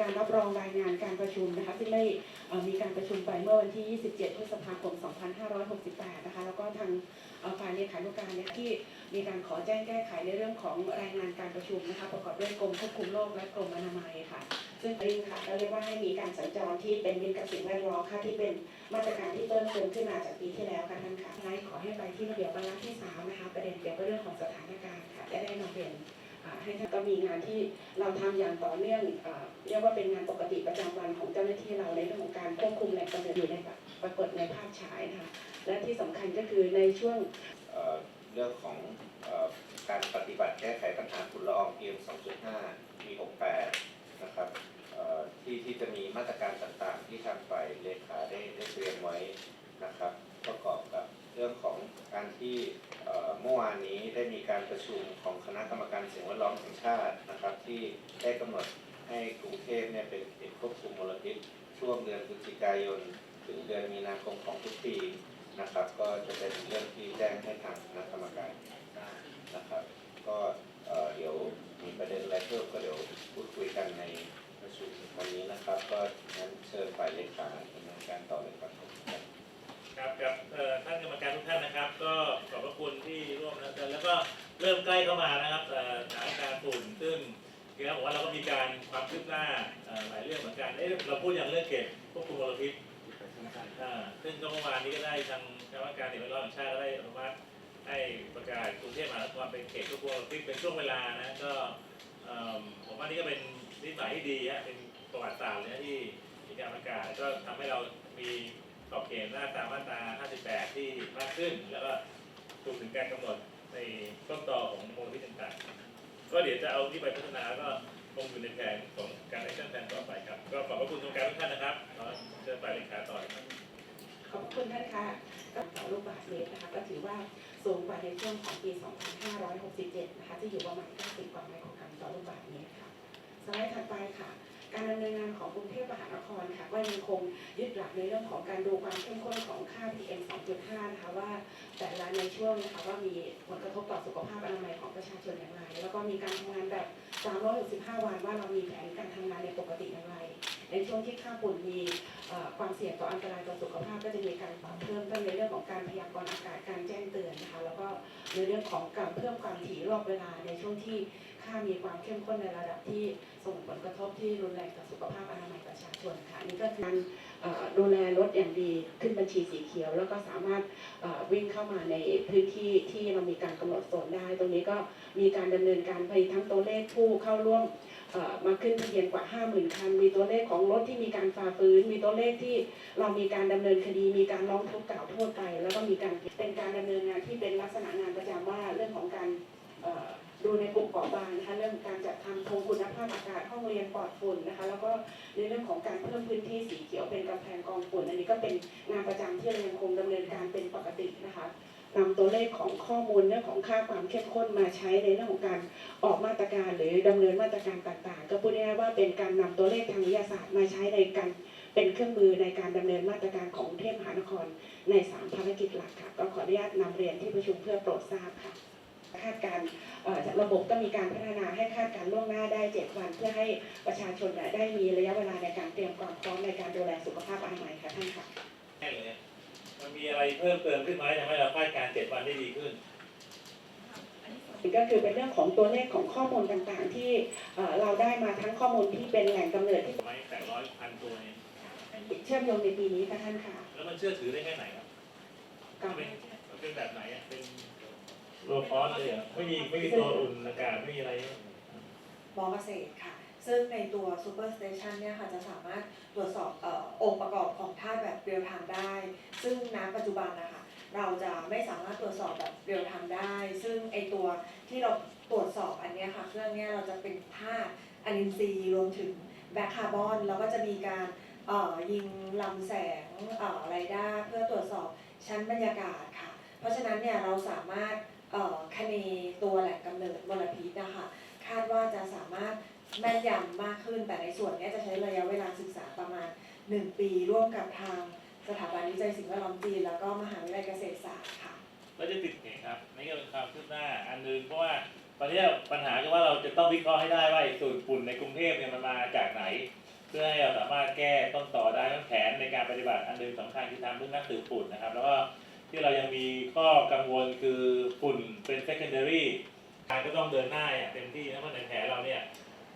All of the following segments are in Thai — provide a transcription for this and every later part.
การรับรองรายงานการประชุมนะคะซึ่งได้มีการประชุมไปเมื่อวันที่ 27 พฤษภาคม 2568 นะคะแล้วก็ทางฝ่ายเลขานุการเนี่ยที่มีการขอแจ้งแก้ไขในเรื่องของรายงานการประชุมนะคะประกอบด้วยกรมควบคุมโรคและกรมอนามัยค่ะ ซึ่งริงค่ะเราเรียกว่าให้มีการสัญจรที่เป็นมิตรกับสิ่งแวดล้อมค่ะที่เป็นมาตรการที่เพิ่มเติมขึ้นมาจากปีที่แล้วค่ะท่านค่ะท้ายขอให้ไปที่ระเบียบวาระที่สามนะคะประเด็นเกี่ยวกับเรื่องของสถานการณ์ค่ะและได้นำเรียน ให้ท่านก็มีงานที่เราทำอย่างต่อเนื่องเรียกว่าเป็นงานปกติประจำวันของเจ้าหน้าที่เราในเรื่องของการควบคุมแหล่งกำเนิดอยู่ในปรากฏในภาพฉายนะคะและที่สำคัญก็คือในช่วงเเรื่องของออการปฏิบัติแก้ไขปัญหาฝุ่นละออง PM 2.5 ปี68 นะครับที่ที่จะมีมาตรการต่างๆ ที่ทางฝ่ายเลขาได้ได้เตรียมไว้นะครับ ประกอบกับเรื่องของการที่ มื่อวานนี้ได้มีการประชุมของคณะกรรมการสิ่งแวดล้อมแห่งชาตินะครับ ที่ได้กำหนดให้กรุงเทพเนี่ยเป็นเขตควบคุมมลพิษช่วงเดือนพฤศจิกายน ถึงเดือนมีนาคมของทุกปีนะครับ ก็จะเป็นเรื่องที่แจ้งให้ทางคณะกรรมการ ริ่มใกล้เข้ามานะครับสถานการณ์ฝุ่นซึ่งคือเราบอกว่าเราก็มีการความคืบหน้าหลายเรื่องเหมือนกันเอ๊ะเราพูดอย่างเรื่องเขตควบคุมมลพิษซึ่งก็เมื่อวานนี้ก็ได้ทางคณะกรรมการสิ่งแวดล้อมแห่งชาติก็ได้อนุมัติให้ประกาศกรุงเทพมหานครเป็นเขตควบคุมมลพิษเป็นช่วงเวลานะก็ผมว่านี่ก็เป็นนิสัยที่ดีฮะเป็นประวัติศาสตร์เลยที่มีการประกาศก็ทำให้เรามีขอบเขตหน้าตามมาตรา 58 ที่มากขึ้น แล้วก็ถูกถึงการกำหนด ในต้นตอของโมลพิษต่างๆ ก็เดี๋ยวจะเอาที่ไปพัฒนาก็คงอยู่ในแผนของการแอคชั่นแผนต่อไปครับ ก็ขอบพระคุณทุกการทุกท่านนะครับขอเชิญไปเลขาต่อยครับขอบคุณท่านค่ะกับต่อลูกบาศก์เมตรนะคะก็ถือว่าสูงกว่าในช่วงของปี 2567 นะคะที่อยู่ประมาณ 90 กว่าไมโครกรัมต่อลูกบาศก์เมตรค่ะสไลด์ถัดไปค่ะ การดำเนินงานของกรุงเทพมหานครค่ะก็ยังคงยึดหลักในเรื่องของการดูความเข้มข้นของค่า PM 2.5 นะคะว่าแต่ละในช่วงนะคะว่ามีผลกระทบต่อสุขภาพอนามัยของประชาชนอย่างไร แล้วก็มีการทำงานแบบ 365 วันว่าเรามีแผนการทำงานในปกติอย่างไร ในช่วงที่ค่าฝุ่นมีความเสี่ยงต่ออันตรายต่อสุขภาพก็จะมีการปรับเพิ่มทั้งในเรื่องของการพยากรณ์อากาศการแจ้งเตือนนะคะแล้วก็ในเรื่องของการเพิ่มความถี่รอบเวลาในช่วงที่ค่ามีความเข้มข้นในระดับที่ ระทบที่รุนแรงต่อสุขภาพอนามัยประชาชนค่ะนี่ก็คือการดูแลรถอย่างดีขึ้นบัญชีสีเขียว แล้วก็สามารถวิ่งเข้ามาในพื้นที่ที่เรามีการกำหนดโซนได้ ตรงนี้ก็มีการดำเนินการไปทั้งตัวเลขผู้เข้าร่วมมาขึ้นทะเบียนกว่า 50,000 คัน มีตัวเลขของรถที่มีการฝ่าฝืน มีตัวเลขที่เรามีการดำเนินคดี มีการร้องทุกข์กล่าวโทษไป แล้วก็มีการเป็นการดำเนินงานที่เป็นลักษณะงานประจำว่าเรื่องของการ ดูในกลุ่มเปราะบางนะคะเรื่องการจัดทำโครงคุณภาพอากาศห้องเรียนปลอดฝุ่นนะคะ แล้วก็ในเรื่องของการเพิ่มพื้นที่สีเขียวเป็นกำแพงกองฝุ่นอันนี้ก็เป็นงานประจำที่เรายังคงดำเนินการเป็นปกตินะคะนำตัวเลขของข้อมูลเรื่องของค่าความเข้มข้นมาใช้ในเรื่องของการออกมาตรการหรือดำเนินมาตรการต่างๆ ก็พูดง่ายๆว่าเป็นการนำตัวเลขทางวิทยาศาสตร์มาใช้ในการเป็นเครื่องมือในการดำเนินมาตรการของกรุงเทพมหานครใน 3 ภารกิจหลักค่ะก็ขออนุญาตนำเรียนที่ประชุมเพื่อโปรดทราบค่ะ คาดการณ์เอ่อจากระบบก็มีการพัฒนาให้คาดการณ์ล่วงหน้าได้ 7 วัน เพื่อให้ประชาชนเนี่ยได้มีระยะเวลาในการเตรียมความพร้อมในการดูแลสุขภาพอนามัยค่ะท่านค่ะแค่เลยมันมีอะไรเพิ่มเติมขึ้นไหมทำให้เราคาดการณ์7วันได้ดีขึ้นก็คือเป็นเรื่องของตัวเลขของข้อมูลต่างๆ ที่เอ่อเราได้มาทั้งข้อมูลที่เป็นแหล่งกำเนิดที่ไหม800พันตัวเนี่ยเชื่อมโยงในปีนี้ค่ะท่านค่ะ แล้วมันเชื่อถือได้แค่ไหนครับ ก็ เป็นมันเป็นแบบไหนอะ เป็น โลคอสเลยเหรอะไม่มีไม่มีตัวอุ่นอากาศไม่มีอะไรมอเกษตรค่ะ ซึ่งในตัว Super Station เนี่ยค่ะจะสามารถตรวจสอบอองค์ประกอบของธาตุแบบเรียลไทม์ได้ ซึ่งณปัจจุบันนะคะเราจะไม่สามารถตรวจสอบแบบเรียลไทม์ได้ ซึ่งไอตัวที่เราตรวจสอบอันเนี้ยค่ะ เครื่องเนี้ยเราจะเป็นธาตุอนินทรีย์รวมถึงแบคคาร์บอน แล้วก็จะมีการยิงลำแสงอ่อไรด้าเพื่อตรวจสอบชั้นบรรยากาศค่ะ เพราะฉะนั้นเนี่ยเราสามารถ คะเนตัวแหล่งกำเนิดมลพิษนะคะคาดว่าจะสามารถแม่นยำมากขึ้น แต่ในส่วนนี้จะใช้ระยะเวลาศึกษาประมาณ 1 ปีร่วมกับทางสถาบันวิจัยสิ่งแวดล้อมจีน แล้วก็มหาวิทยาลัยเกษตรศาสตร์ค่ะแล้วจะติดไงครับนี่ก็เป็นความคืบหน้าอันหนึงเพราะว่าตอนนี้ปัญหาคือว่าเราจะต้องวิเคราะห์ให้ได้ว่าอ้สูตรฝุ่นในกรุงเทพเนี่ยมันมาจากไหน เพื่อให้เราสามารถแก้ต้นต่อได้ทั้งแผนในการปฏิบัติอันหนึ่งสำคัญคือทำเรื่องนักสืบฝุ่นนะครับ แล้วก็ ที่เรายังมีข้อกังวลคือฝุ่นเป็น secondary การก็ต้องเดินหน้าอย่างเต็มที่นะเพราะในแผนเราเนี่ย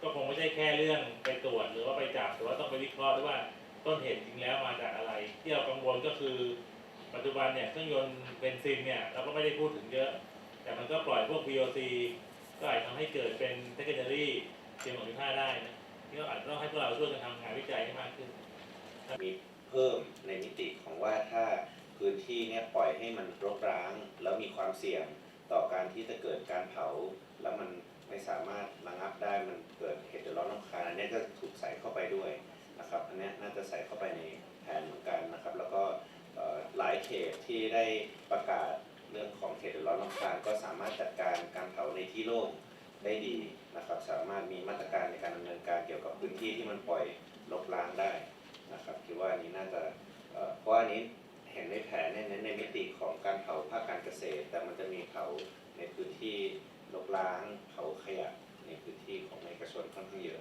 ก็คงไม่ใช่แค่เรื่องไปตรวจหรือว่าไปจับแต่ว่าต้องไปวิเคราะห์ด้วยว่าต้นเหตุจริงแล้วมาจากอะไร ที่เรากังวลก็คือ ปัจจุบันเนี่ยเครื่องยนต์เบนซินเนี่ยเราก็ไม่ได้พูดถึงเยอะ แต่มันก็ปล่อยพวก VOC ก็อาจทำให้เกิดเป็น secondary เชิงของพิพาได้นะที่เราอาจจะต้องให้พวกเราช่วยกันทำงานวิจัยให้มากขึ้นมีเพิ่มในมิติของว่าถ้า พื้นที่เนี่ยปล่อยให้มันรกร้าง แล้วมีความเสี่ยงต่อการที่จะเกิดการเผา แล้วมันไม่สามารถระงับได้มันเกิดเหตุเดือดร้อนรำคาญอันเนี้ยก็ถูกใส่เข้าไปด้วยนะครับอันนี้น่าจะใส่เข้าไปในแผนเหมือนกันนะครับ แล้วก็หลายเขตที่ได้ประกาศเรื่องของเหตุเดือดร้อนรำคาญก็สามารถจัดการการเผาในที่โล่งได้ดีนะครับ สามารถมีมาตรการในการดำเนินการเกี่ยวกับพื้นที่ที่มันปล่อยรกร้างได้นะครับคิดว่านี้น่าจะเพราะว่าอันนี้ เห็นในแผนเนี่ยเน้นในมิติของการเผาภาคการเกษตร แต่มันจะมีเผาในพื้นที่ลกล้างเผาขยะในพื้นที่ของเอกชนค่อนข้างเยอะ